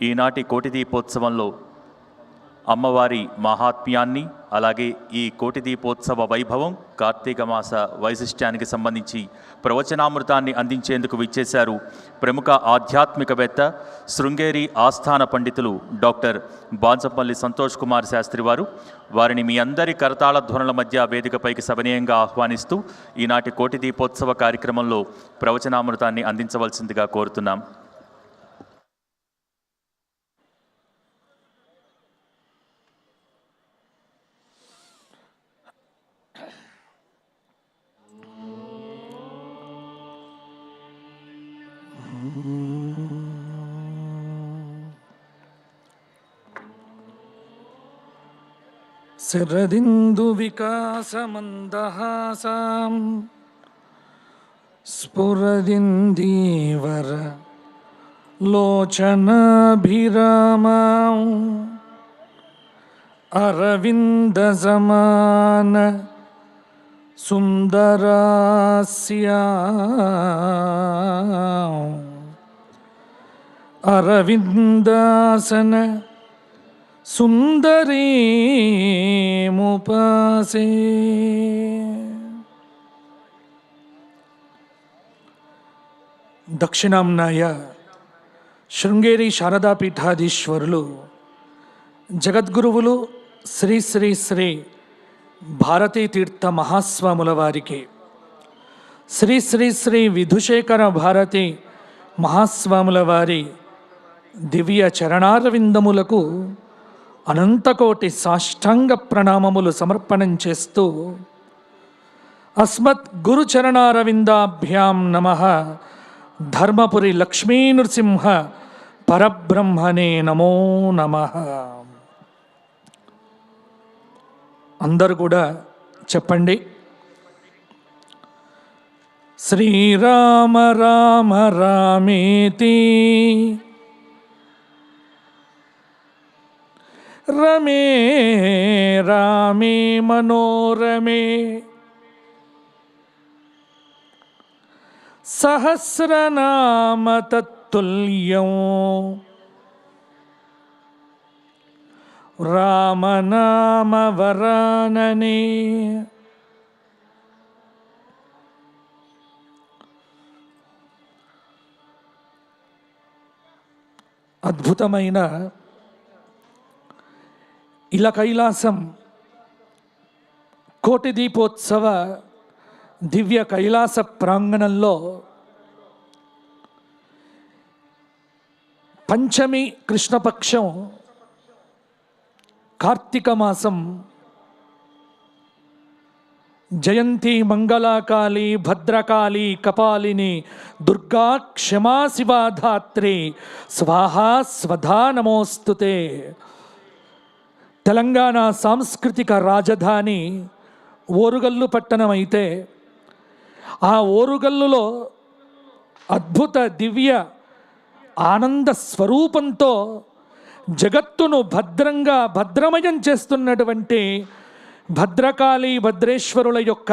ఈనాటి కోటి దీపోత్సవంలో అమ్మవారి మహాత్మ్యాన్ని అలాగే ఈ కోటి దీపోత్సవ వైభవం కార్తీక మాస వైశిష్ట్యానికి సంబంధించి ప్రవచనామృతాన్ని అందించేందుకు విచ్చేశారు ప్రముఖ ఆధ్యాత్మికవేత్త శృంగేరి ఆస్థాన పండితులు డాక్టర్ బాన్సపల్లి సంతోష్ కుమార్ శాస్త్రి వారు వారిని మీ అందరి కరతాళ ధ్వనుల మధ్య వేదికపైకి సవనీయంగా ఆహ్వానిస్తూ ఈనాటి కోటి దీపోత్సవ కార్యక్రమంలో ప్రవచనామృతాన్ని అందించవలసిందిగా కోరుతున్నాం. சிறதிந்துவிகாசமந்தஹாசாம். ஸ்புரதிந்தீவர லோச்சனாபிராமாம். அரவிந்தசமான சுந்தராஸ்யாம் அரவிந்தாசன சுந்தரீ उपासे దక్షిణాంనాయ శృంగేరి శారదాపీఠాధీశ్వరులు జగద్గురువులు శ్రీ శ్రీ శ్రీ భారతీ తీర్థ మహాస్వాముల వారికి శ్రీ శ్రీ శ్రీ విధుశేఖర భారతి మహాస్వాముల వారి దివ్య చరణారవిందములకు అనంతకోటి సాష్టాంగ ప్రణామములు సమర్పణం చేస్తూ అస్మత్ గురుచరణారవిందాభ్యాం నమ. ధర్మపురి లక్ష్మీ నృసింహ పరబ్రహ్మనే నమో నమ. అందరు కూడా చెప్పండి. శ్రీరామ రామ రామేతి రమే రామే మనోరమే సహస్రనామ తత్తుల్యం రామనామ వరాననే అద్భుతమైన ఇలా కైలాసం కోటి దీపోత్సవ దివ్య కైలాస ప్రాంగణంలో పంచమి కృష్ణపక్షం కార్తీక మాసం జయంతి మంగళాకాళి భద్రకాళి కపాలిని దుర్గా క్షమాశివాధాత్రి స్వాహా స్వధా నమోస్తుతే. తెలంగాణ సాంస్కృతిక రాజధాని ఓరుగల్లు పట్టణం అయితే ఆ ఓరుగల్లులో అద్భుత దివ్య ఆనంద స్వరూపంతో జగత్తును భద్రంగా భద్రమయం చేస్తున్నటువంటి భద్రకాళి భద్రేశ్వరుల యొక్క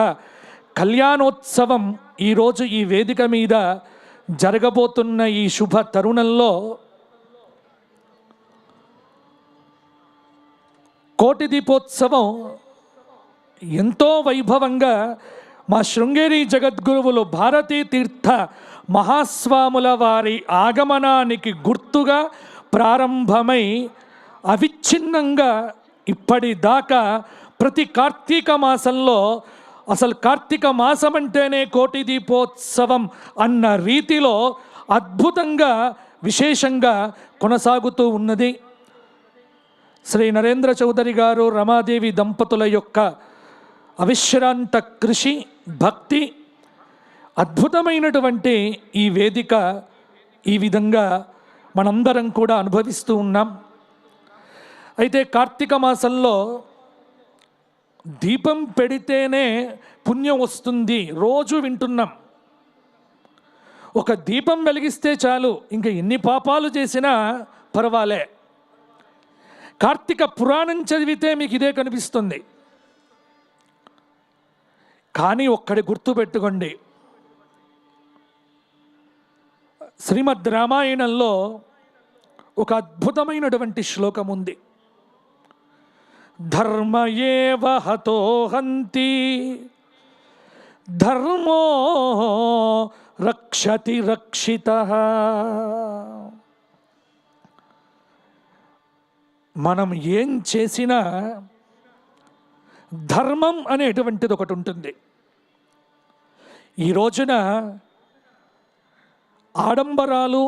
కళ్యాణోత్సవం ఈరోజు ఈ వేదిక మీద జరగబోతున్న ఈ శుభ తరుణంలో కోటి దీపోత్సవం ఎంతో వైభవంగా మా శృంగేరి జగద్గురువులు భారతీ తీర్థ మహాస్వాముల వారి ఆగమనానికి గుర్తుగా ప్రారంభమై అవిచ్ఛిన్నంగా ఇప్పటిదాకా ప్రతి కార్తీక మాసంలో అసలు కార్తీక మాసం అంటేనే కోటి దీపోత్సవం అన్న రీతిలో అద్భుతంగా విశేషంగా కొనసాగుతూ ఉన్నది. శ్రీ నరేంద్ర చౌదరి గారు రమాదేవి దంపతుల యొక్క అవిశ్రాంత కృషి భక్తి అద్భుతమైనటువంటి ఈ వేదిక ఈ విధంగా మనందరం కూడా అనుభవిస్తూ ఉన్నాం. అయితే కార్తీక మాసంలో దీపం పెడితేనే పుణ్యం వస్తుంది రోజు వింటున్నాం. ఒక దీపం వెలిగిస్తే చాలు ఇంకా ఎన్ని పాపాలు చేసినా పర్వాలే. కార్తీక పురాణం చదివితే మీకు ఇదే కనిపిస్తుంది. కానీ ఒక్కడి గుర్తుపెట్టుకోండి శ్రీమద్ రామాయణంలో ఒక అద్భుతమైనటువంటి శ్లోకం ఉంది. ధర్మ ఏవ హంతి ధర్మో రక్షతి రక్షిత. మనం ఏం చేసినా ధర్మం అనేటువంటిది ఒకటి ఉంటుంది. ఈ రోజున ఆడంబరాలు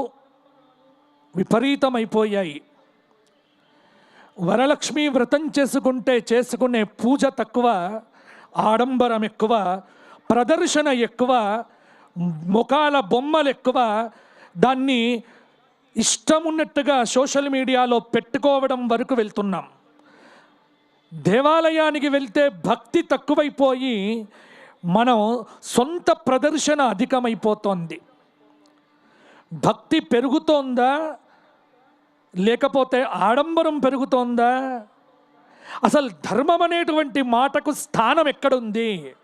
విపరీతమైపోయాయి. వరలక్ష్మి వ్రతం చేసుకుంటే చేసుకునే పూజ తక్కువ ఆడంబరం ఎక్కువ ప్రదర్శన ఎక్కువ ముఖాల బొమ్మలు ఎక్కువ దాన్ని ఇష్టం ఉన్నట్టుగా సోషల్ మీడియాలో పెట్టుకోవడం వరకు వెళ్తున్నాం. దేవాలయానికి వెళ్తే భక్తి తక్కువైపోయి మనం సొంత ప్రదర్శన అధికమైపోతోంది. భక్తి పెరుగుతోందా? లేకపోతే ఆడంబరం పెరుగుతోందా? అసలు ధర్మం అనేటువంటి మాటకు స్థానం ఎక్కడుంది?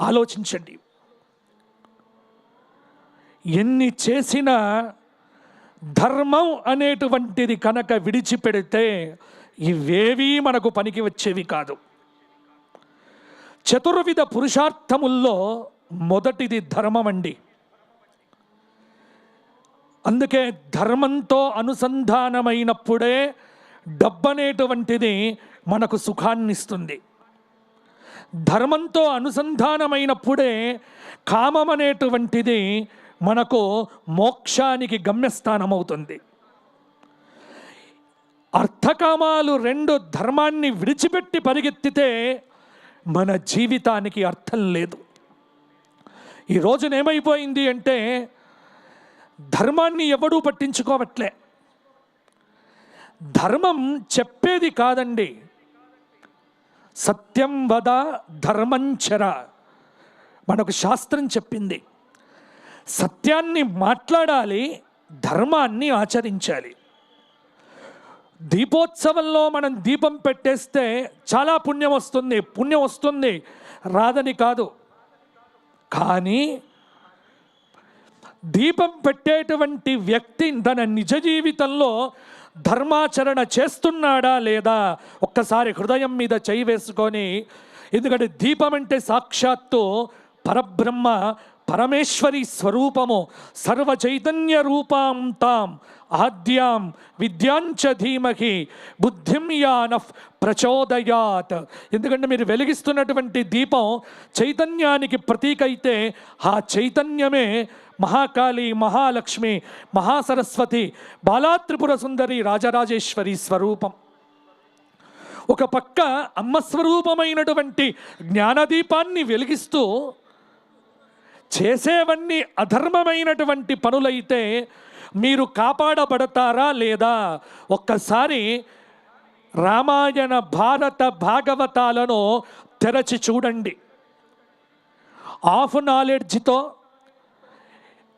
ఆలోచించండి. ఎన్ని చేసినా ధర్మం అనేటువంటిది కనుక విడిచిపెడితే ఇవేవీ మనకు పనికి వచ్చేవి కాదు. చతుర్విధ పురుషార్థముల్లో మొదటిది ధర్మం అండి. అందుకే ధర్మంతో అనుసంధానమైనప్పుడే డబ్బనేటువంటిది మనకు సుఖాన్ని ఇస్తుంది ధర్మంతో అనుసంధానమైనప్పుడే కామం అనేటువంటిది మనకు మోక్షానికి గమ్యస్థానం అవుతుంది అర్థకామాలు రెండు ధర్మాన్ని విడిచిపెట్టి పరిగెత్తితే మన జీవితానికి అర్థం లేదు. ఈ రోజున ఏమైపోయింది అంటే ధర్మాన్ని ఎవడూ పట్టించుకోవట్లే. ధర్మం చెప్పేది కాదండి. సత్యం వద ధర్మంచర మనకు శాస్త్రం చెప్పింది. సత్యాన్ని మాట్లాడాలి ధర్మాన్ని ఆచరించాలి. దీపోత్సవంలో మనం దీపం పెట్టేస్తే చాలా పుణ్యం వస్తుంది పుణ్యం వస్తుంది. రాదని కాదు. కానీ దీపం పెట్టేటువంటి వ్యక్తి తన నిజ జీవితంలో ధర్మాచరణ చేస్తున్నాడా లేదా ఒక్కసారి హృదయం మీద చేయి వేసుకొని ఎందుకంటే దీపం అంటే సాక్షాత్తు పరబ్రహ్మ పరమేశ్వరి స్వరూపము సర్వ చైతన్య రూపాం తాం ఆద్యాం విద్యాంచ ధీమహి బుద్ధిం యానః ప్రచోదయాత్. ఎందుకంటే మీరు వెలిగిస్తున్నటువంటి దీపం చైతన్యానికి ప్రతీక అయితే ఆ చైతన్యమే మహాకాళి మహాలక్ష్మి మహాసరస్వతి బాలాత్రిపుర సుందరి రాజరాజేశ్వరి స్వరూపం. ఒక పక్క అమ్మ స్వరూపమైనటువంటి జ్ఞానదీపాన్ని వెలిగిస్తూ చేసేవన్నీ అధర్మమైనటువంటి పనులైతే మీరు కాపాడబడతారా లేదా? ఒక్కసారి రామాయణ భారత భాగవతాలను తెరచి చూడండి. ఆఫ్ నాలెడ్జ్తో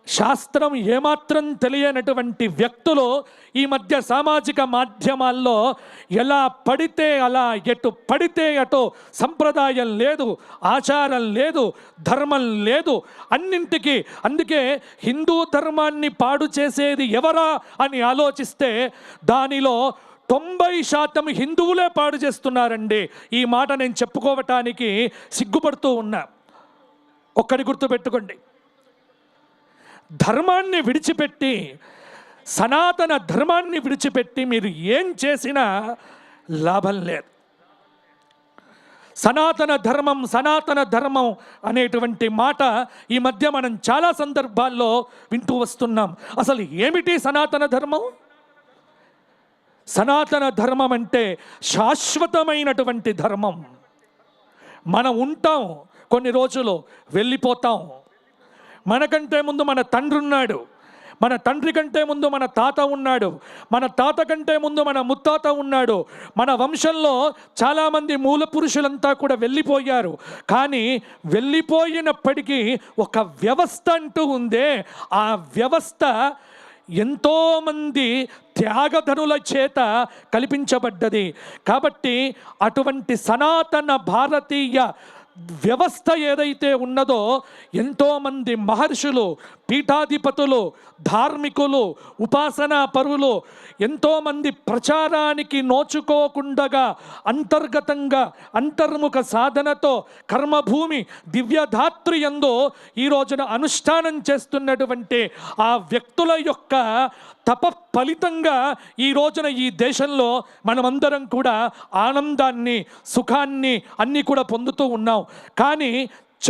శాస్త్రం ఏమాత్రం తెలియనటువంటి వ్యక్తులు ఈ మధ్య సామాజిక మాధ్యమాల్లో ఎలా పడితే అలా ఎటు పడితే అటు సంప్రదాయం లేదు ఆచారం లేదు ధర్మం లేదు అన్నింటికి అందుకే హిందూ ధర్మాన్ని పాడు చేసేది ఎవరా అని ఆలోచిస్తే దానిలో తొంభై శాతం హిందువులే పాడు చేస్తున్నారండి. ఈ మాట నేను చెప్పుకోవటానికి సిగ్గుపడుతూ ఉన్నా. ఒక్కడి గుర్తుపెట్టుకోండి. ధర్మాన్ని విడిచిపెట్టి సనాతన ధర్మాన్ని విడిచిపెట్టి మీరు ఏం చేసినా లాభం లేదు. సనాతన ధర్మం సనాతన ధర్మం అనేటువంటి మాట ఈ మధ్య మనం చాలా సందర్భాల్లో వింటూ వస్తున్నాం. అసలు ఏమిటి సనాతన ధర్మం? సనాతన ధర్మం అంటే శాశ్వతమైనటువంటి ధర్మం. మనం ఉంటాం కొన్ని రోజులు వెళ్ళిపోతాం మనకంటే ముందు మన తండ్రి ఉన్నాడు. మన తండ్రి కంటే ముందు మన తాత ఉన్నాడు. మన తాత కంటే ముందు మన ముత్తాత ఉన్నాడు. మన వంశంలో చాలామంది మూల పురుషులంతా కూడా వెళ్ళిపోయారు. కానీ వెళ్ళిపోయినప్పటికీ ఒక వ్యవస్థ అంటూ ఉందే. ఆ వ్యవస్థ ఎంతోమంది త్యాగధనుల చేత కల్పించబడ్డది. కాబట్టి అటువంటి సనాతన భారతీయ వ్యవస్థ ఏదైతే ఉన్నదో ఎంతోమంది మహర్షులు పీఠాధిపతులు ధార్మికులు ఉపాసనా పరువులు ఎంతోమంది ప్రచారానికి నోచుకోకుండగా అంతర్గతంగా అంతర్ముఖ సాధనతో కర్మభూమి దివ్యధాత్రి ఎందు ఈ రోజున అనుష్ఠానం చేస్తున్నటువంటి ఆ వ్యక్తుల యొక్క తప ఫలితంగా ఈ రోజున ఈ దేశంలో మనమందరం కూడా ఆనందాన్ని సుఖాన్ని అన్నీ కూడా పొందుతూ ఉన్నాం. కానీ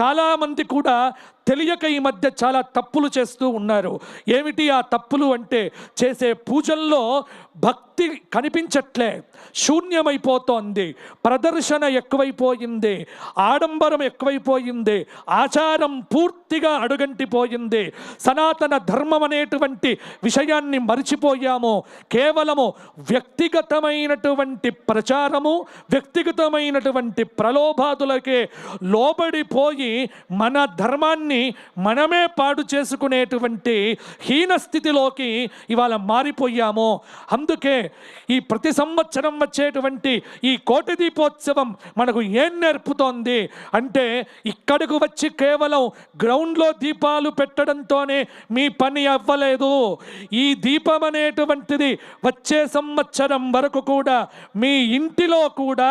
చాలామంది కూడా తెలియక ఈ మధ్య చాలా తప్పులు చేస్తూ ఉన్నారు. ఏమిటి ఆ తప్పులు అంటే చేసే పూజల్లో భక్తి కనిపించట్లే. శూన్యమైపోతోంది. ప్రదర్శన ఎక్కువైపోయింది. ఆడంబరం ఎక్కువైపోయింది. ఆచారం పూర్తిగా అడుగంటిపోయింది. సనాతన ధర్మం అనేటువంటి విషయాన్ని మరిచిపోయాము. కేవలము వ్యక్తిగతమైనటువంటి ప్రచారము వ్యక్తిగతమైనటువంటి ప్రలోభాదులకే లోబడిపోయి మన ధర్మాన్ని మనమే పాడు చేసుకునేటువంటి హీన స్థితిలోకి ఇవాళ మారిపోయాము. అందుకే ఈ ప్రతి సంవత్సరం వచ్చేటువంటి ఈ కోటి దీపోత్సవం మనకు ఏం నేర్పుతోంది అంటే ఇక్కడకు వచ్చి కేవలం గ్రౌండ్లో దీపాలు పెట్టడంతోనే మీ పని అవ్వలేదు. ఈ దీపం అనేటువంటిది వచ్చే సంవత్సరం వరకు కూడా మీ ఇంటిలో కూడా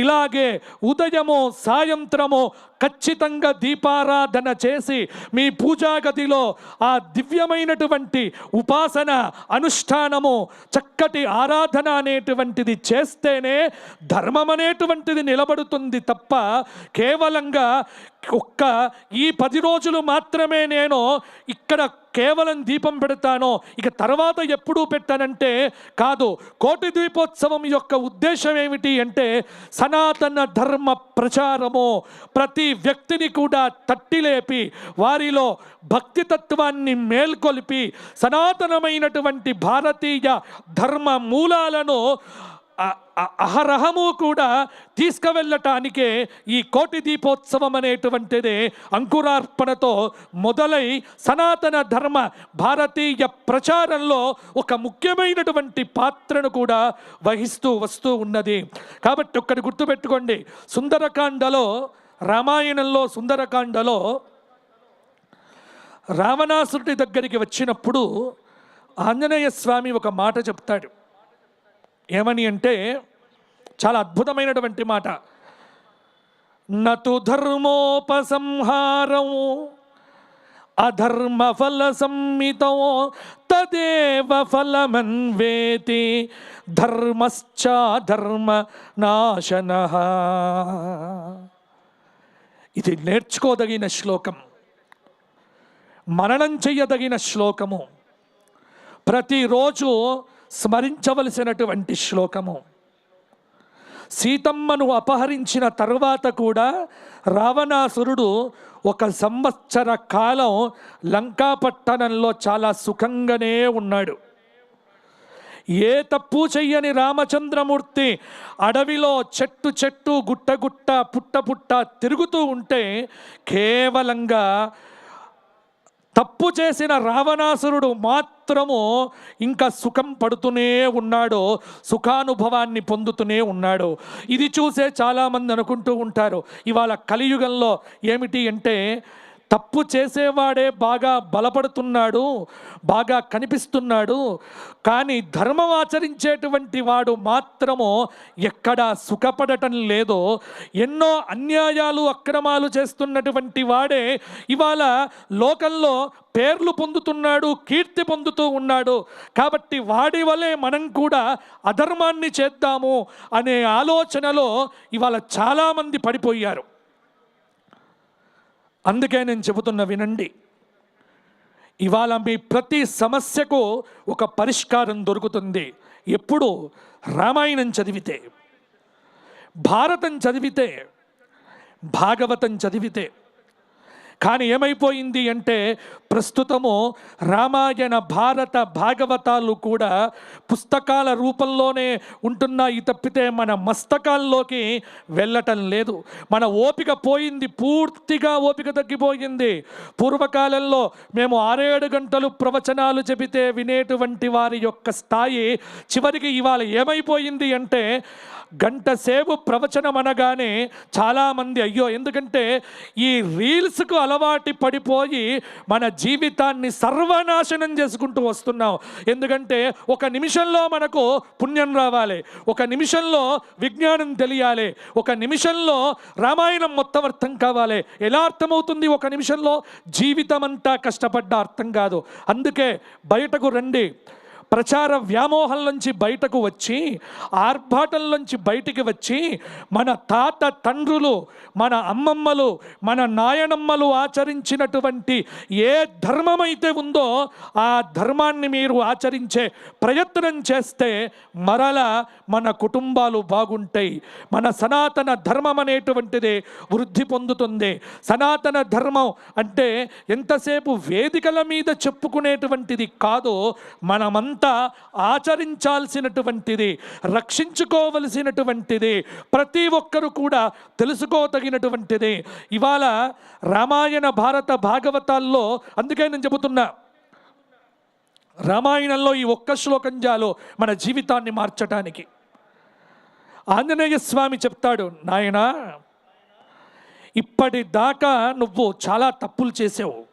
ఇలాగే ఉదయము సాయంత్రము ఖచ్చితంగా దీపారాధన చేసి మీ పూజాగతిలో ఆ దివ్యమైనటువంటి ఉపాసన అనుష్ఠానము చక్కటి ఆరాధన అనేటువంటిది చేస్తేనే ధర్మం అనేటువంటిది నిలబడుతుంది తప్ప కేవలంగా ఒక్క ఈ పది రోజులు మాత్రమే నేను ఇక్కడ కేవలం దీపం పెడతాను ఇక తర్వాత ఎప్పుడూ పెట్టానంటే కాదు. కోటి దీపోత్సవం యొక్క ఉద్దేశం ఏమిటి అంటే సనాతన ధర్మ ప్రచారము. ప్రతి వ్యక్తిని కూడా తట్టిలేపి వారిలో భక్తి తత్వాన్ని మేల్కొల్పి సనాతనమైనటువంటి భారతీయ ధర్మ మూలాలను అహరహము కూడా తీసుకువెళ్ళటానికే ఈ కోటి దీపోత్సవం అనేటువంటిది అంకురార్పణతో మొదలై సనాతన ధర్మ భారతీయ ప్రచారంలో ఒక ముఖ్యమైనటువంటి పాత్రను కూడా వహిస్తూ వస్తూ ఉన్నది. కాబట్టి ఒక్కటి గుర్తుపెట్టుకోండి. సుందరకాండలో రామాయణంలో సుందరకాండలో రావణాసురుడి దగ్గరికి వచ్చినప్పుడు ఆంజనేయ స్వామి ఒక మాట చెప్తాడు. ఏమని అంటే చాలా అద్భుతమైనటువంటి మాట. నతు ధర్మోపసంహారం అధర్మ ఫల సంహితో తదేవ ఫలమన్వేతి ధర్మశ్చాధర్మ నాశన. ఇది నేర్చుకోదగిన శ్లోకం. మననం చెయ్యదగిన శ్లోకము. ప్రతిరోజు స్మరించవలసినటువంటి శ్లోకము. సీతమ్మను అపహరించిన తర్వాత కూడా రావణాసురుడు ఒక సంవత్సర కాలం లంకాపట్టణంలో చాలా సుఖంగానే ఉన్నాడు. ఏ తప్పు చెయ్యని రామచంద్రమూర్తి అడవిలో చెట్టు చెట్టు గుట్ట గుట్ట పుట్ట పుట్ట తిరుగుతూ ఉంటే కేవలంగా తప్పు చేసిన రావణాసురుడు మాత్రము ఇంకా సుఖం పడుతూనే ఉన్నాడు సుఖానుభవాన్ని పొందుతూనే ఉన్నాడు. ఇది చూసే చాలామంది అనుకుంటూ ఉంటారు ఇవాళ కలియుగంలో ఏమిటి అంటే తప్పు చేసేవాడే బాగా బలపడుతున్నాడు బాగా కనిపిస్తున్నాడు. కానీ ధర్మం ఆచరించేటువంటి వాడు మాత్రము ఎక్కడా సుఖపడటం లేదో. ఎన్నో అన్యాయాలు అక్రమాలు చేస్తున్నటువంటి వాడే ఇవాళ లోకంలో పేర్లు పొందుతున్నాడు కీర్తి పొందుతూ ఉన్నాడు. కాబట్టి వాడి వలె మనం కూడా అధర్మాన్ని చేద్దాము అనే ఆలోచనలో ఇవాళ చాలామంది పడిపోయారు. అందుకే నేను చెబుతున్న వినండి. ఇవాళ మీ ప్రతి సమస్యకు ఒక పరిష్కారం దొరుకుతుంది. ఎప్పుడు? రామాయణం చదివితే. భారతం చదివితే. భాగవతం చదివితే. కానీ ఏమైపోయింది అంటే ప్రస్తుతము రామాయణ భారత భాగవతాలు కూడా పుస్తకాల రూపంలోనే ఉంటున్నాయి తప్పితే మన మస్తకాల్లోకి వెళ్ళటం లేదు. మన ఓపిక పోయింది పూర్తిగా ఓపిక తగ్గిపోయింది. పూర్వకాలంలో మేము ఆరేడు గంటలు ప్రవచనాలు చెబితే వినేటువంటి వారి యొక్క స్థాయి చివరికి ఇవాళ ఏమైపోయింది అంటే గంట సేపు ప్రవచనం అనగానే చాలామంది అయ్యో ఎందుకంటే ఈ రీల్స్కు అలవాటు పడిపోయి మన జీవితాన్ని సర్వనాశనం చేసుకుంటూ వస్తున్నాం. ఎందుకంటే ఒక నిమిషంలో మనకు పుణ్యం రావాలి ఒక నిమిషంలో విజ్ఞానం తెలియాలి ఒక నిమిషంలో రామాయణం మొత్తం అర్థం కావాలి. ఎలా అర్థమవుతుంది ఒక నిమిషంలో? జీవితం అంతా కష్టపడ్డ అర్థం కాదు. అందుకే బయటకు రండి. ప్రచార వ్యామోహం నుంచి బయటకు వచ్చి ఆర్భాటంలోంచి బయటికి వచ్చి మన తాత తండ్రులు మన అమ్మమ్మలు మన నాయనమ్మలు ఆచరించినటువంటి ఏ ధర్మమైతే ఉందో ఆ ధర్మాన్ని మీరు ఆచరించే ప్రయత్నం చేస్తే మరల మన కుటుంబాలు బాగుంటాయి. మన సనాతన ధర్మం అనేటువంటిది వృద్ధి పొందుతుంది. సనాతన ధర్మం అంటే ఎంతసేపు వేదికల మీద చెప్పుకునేటువంటిది కాదు మనమంతా ఆచరించాల్సినటువంటిది రక్షించుకోవలసినటువంటిది ప్రతి ఒక్కరు కూడా తెలుసుకోదగినటువంటిది. ఇవాళ రామాయణ భారత భాగవతాల్లో అందుకే నేను చెబుతున్నా రామాయణంలో ఈ ఒక్క శ్లోకం జాలో మన జీవితాన్ని మార్చటానికి. ఆంజనేయ స్వామి చెప్తాడు నాయనా ఇప్పటిదాకా నువ్వు చాలా తప్పులు చేసావు.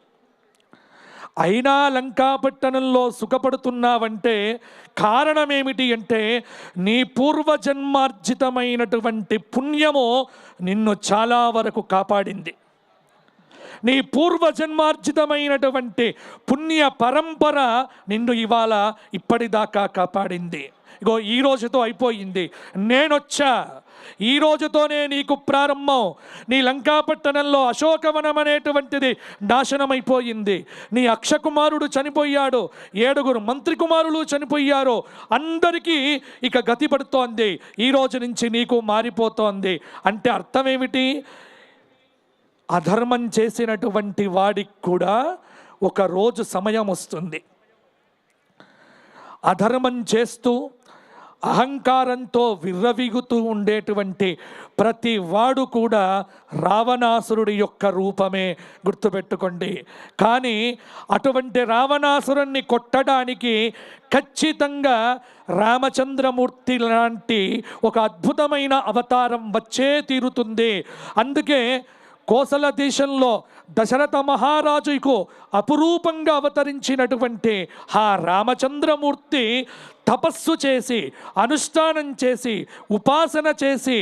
అయినా లంకాపట్టణంలో సుఖపడుతున్నావంటే కారణమేమిటి అంటే నీ పూర్వజన్మార్జితమైనటువంటి పుణ్యము నిన్ను చాలా వరకు కాపాడింది. నీ పూర్వజన్మార్జితమైనటువంటి పుణ్య పరంపర నిన్ను ఇవాళ ఇప్పటిదాకా కాపాడింది. ఇగో ఈ రోజుతో అయిపోయింది. నేనొచ్చా? ఈ రోజుతోనే నీకు ప్రారంభం. నీ లంకాపట్టణంలో అశోకవనం అనేటువంటిది నాశనమైపోయింది. నీ అక్షకుమారుడు చనిపోయాడు ఏడుగురు మంత్రి కుమారులు చనిపోయారు. అందరికీ ఇక గతి పడుతోంది. ఈ రోజు నుంచి నీకు మారిపోతోంది. అంటే అర్థం ఏమిటి అధర్మం చేసినటువంటి వాడికి కూడా ఒక రోజు సమయం వస్తుంది. అధర్మం చేస్తూ అహంకారంతో విర్రవీగుతూ ఉండేటువంటి ప్రతి వాడు కూడా రావణాసురుడి యొక్క రూపమే గుర్తుపెట్టుకోండి. కానీ అటువంటి రావణాసురుణ్ణి కొట్టడానికి ఖచ్చితంగా రామచంద్రమూర్తి లాంటి ఒక అద్భుతమైన అవతారం వచ్చే తీరుతుంది. అందుకే కోసల దేశంలో దశరథ మహారాజుకు అపురూపంగా అవతరించినటువంటి ఆ రామచంద్రమూర్తి తపస్సు చేసి అనుష్ఠానం చేసి ఉపాసన చేసి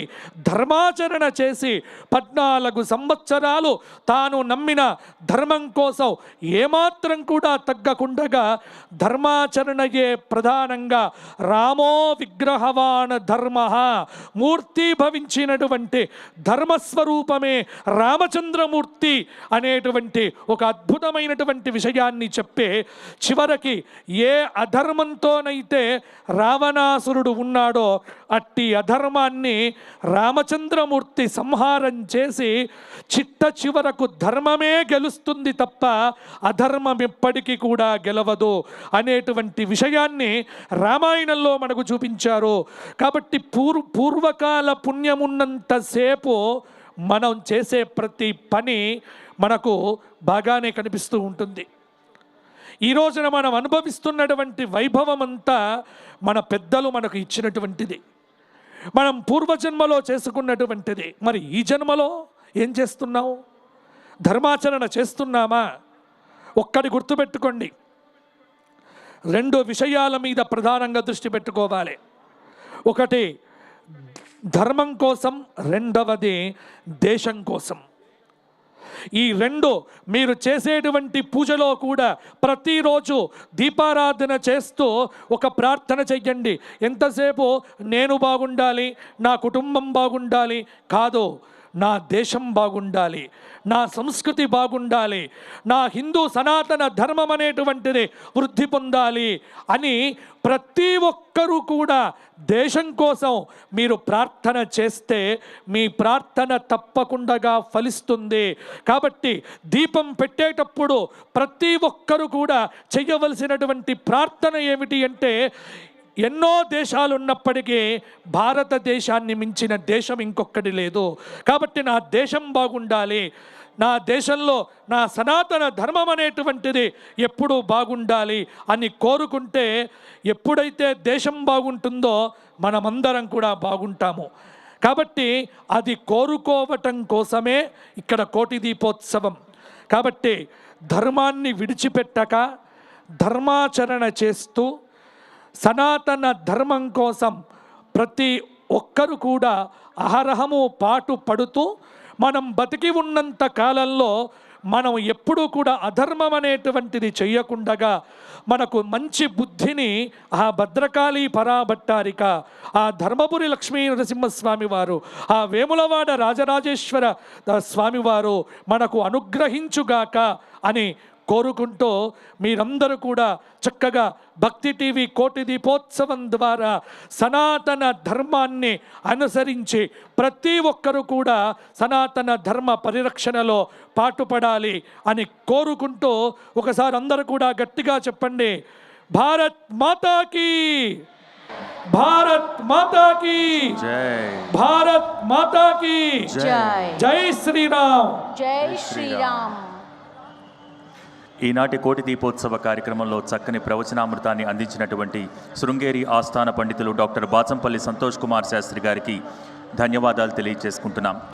ధర్మాచరణ చేసి పద్నాలుగు సంవత్సరాలు తాను నమ్మిన ధర్మం కోసం ఏమాత్రం కూడా తగ్గకుండగా ధర్మాచరణయే ప్రధానంగా రామో విగ్రహవాన్ ధర్మ మూర్తి భవించినటువంటి ధర్మస్వరూపమే రామచంద్రమూర్తి అనేటువంటి ఒక అద్భుతమైనటువంటి విషయాన్ని చెప్పే చివరికి ఏ అధర్మంతోనైతే రావణాసురుడు ఉన్నాడో అట్టి అధర్మాన్ని రామచంద్రమూర్తి సంహారం చేసి చిట్ట చివరకు ధర్మమే గెలుస్తుంది తప్ప అధర్మం ఎప్పటికీ కూడా గెలవదు అనేటువంటి విషయాన్ని రామాయణంలో మనకు చూపించారు. కాబట్టి పూర్ పూర్వకాల పుణ్యమున్నంతసేపు మనం చేసే ప్రతి పని మనకు బాగానే కనిపిస్తూ ఉంటుంది. ఈ రోజున మనం అనుభవిస్తున్నటువంటి వైభవం అంతా మన పెద్దలు మనకు ఇచ్చినటువంటిది. మనం పూర్వజన్మలో చేసుకున్నటువంటిది. మరి ఈ జన్మలో ఏం చేస్తున్నావు? ధర్మాచరణ చేస్తున్నామా? ఒక్కటి గుర్తుపెట్టుకోండి. రెండు విషయాల మీద ప్రధానంగా దృష్టి పెట్టుకోవాలి. ఒకటి ధర్మం కోసం. రెండవది దేశం కోసం. ఈ రెండు మీరు చేసేటువంటి పూజలో కూడా ప్రతిరోజు దీపారాధన చేస్తూ ఒక ప్రార్థన చెయ్యండి. ఎంతసేపు నేను బాగుండాలి నా కుటుంబం బాగుండాలి కాదు నా దేశం బాగుండాలి నా సంస్కృతి బాగుండాలి నా హిందూ సనాతన ధర్మం అనేటువంటిది వృద్ధి పొందాలి అని ప్రతి ఒక్కరూ కూడా దేశం కోసం మీరు ప్రార్థన చేస్తే మీ ప్రార్థన తప్పకుండా ఫలిస్తుంది. కాబట్టి దీపం పెట్టేటప్పుడు ప్రతి ఒక్కరు కూడా చేయవలసినటువంటి ప్రార్థన ఏమిటి అంటే ఎన్నో దేశాలు ఉన్నప్పటికీ భారతదేశాన్ని మించిన దేశం ఇంకొకటి లేదు. కాబట్టి నా దేశం బాగుండాలి. నా దేశంలో నా సనాతన ధర్మం అనేటువంటిది ఎప్పుడూ బాగుండాలి అని కోరుకుంటే ఎప్పుడైతే దేశం బాగుంటుందో మనమందరం కూడా బాగుంటాము. కాబట్టి అది కోరుకోవటం కోసమే ఇక్కడ కోటి దీపోత్సవం. కాబట్టి ధర్మాన్ని విడిచిపెట్టక ధర్మాచరణ చేస్తూ సనాతన ధర్మం కోసం ప్రతి ఒక్కరు కూడా అహరహము పాటు పడుతూ మనం బతికి ఉన్నంత కాలంలో మనం ఎప్పుడూ కూడా అధర్మం అనేటువంటిది చెయ్యకుండగా మనకు మంచి బుద్ధిని ఆ భద్రకాళి పరాభట్టారిక ఆ ధర్మపురి లక్ష్మీ నరసింహస్వామి వారు ఆ వేములవాడ రాజరాజేశ్వర స్వామివారు మనకు అనుగ్రహించుగాక అని కోరుకుంటూ మీరందరూ కూడా చక్కగా భక్తి టీవీ కోటి దీపోత్సవం ద్వారా సనాతన ధర్మాన్ని అనుసరించి ప్రతి ఒక్కరూ కూడా సనాతన ధర్మ పరిరక్షణలో పాటుపడాలి అని కోరుకుంటూ ఒకసారి అందరూ కూడా గట్టిగా చెప్పండి. భారత్ మాతాకి! భారత్ మాతాకి! జై! భారత్ మాతాకి! జై! జై శ్రీరామ్! జై శ్రీరామ్! ఈనాటి కోటి దీపోత్సవ కార్యక్రమంలో చక్కని ప్రవచనామృతాన్ని అందించినటువంటి శృంగేరి ఆస్థాన పండితులు డాక్టర్ బాచంపల్లి సంతోష్ కుమార్ శాస్త్రి గారికి ధన్యవాదాలు తెలియజేసుకుంటున్నాం.